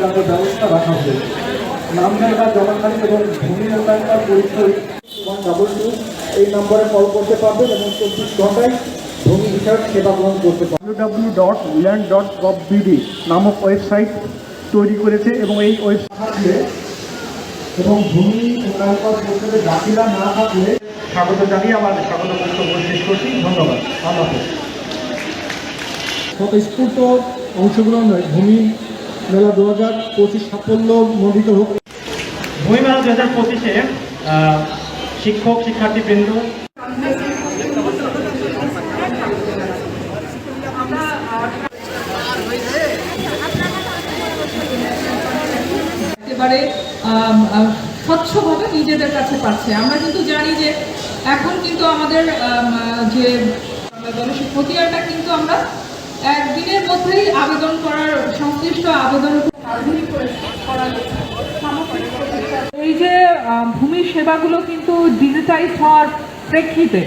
যাবতীয় ব্যবস্থা রাখা হয়েছে নাম জায়গা জমাখালি এবং ভূমি উন্নয়ন পরিচয় ওয়ান ডাবল টু এই নম্বরে কল করতে পারবেন এবং চব্বিশ ঘন্টায় ভূমি হিসাব সেবা গ্রহণ করতে পারবেন। W dot land dot gov BD নামক ওয়েবসাইট তৈরি করেছে এবং এই ওয়েবসাইটে এবং ভূমি উন্নয়ন পরিষদে দাখিলা না থাকলে স্বাগত জানিয়ে আমার স্বাগত বক্তব্য শেষ করছি। ধন্যবাদ। আল্লাহ হাফেজ স্ফূর্ত অংশগ্রহণ ভূমি মেলা দু হাজার পঁচিশ সাফল্য মণ্ডিত হোক। বইমেলা দু হাজার পঁচিশে শিক্ষক আম, আম, স্বচ্ছভাবে নিজেদের কাছে পাচ্ছে। আমরা কিন্তু জানি যে এখন কিন্তু আমাদের যে খতিয়ানটা কিন্তু আমরা একদিনের মধ্যেই আবেদন করার সংশ্লিষ্ট আবেদন ভূমি সেবাগুলো কিন্তু ডিজিটাইজ হওয়ার প্রেক্ষিতে।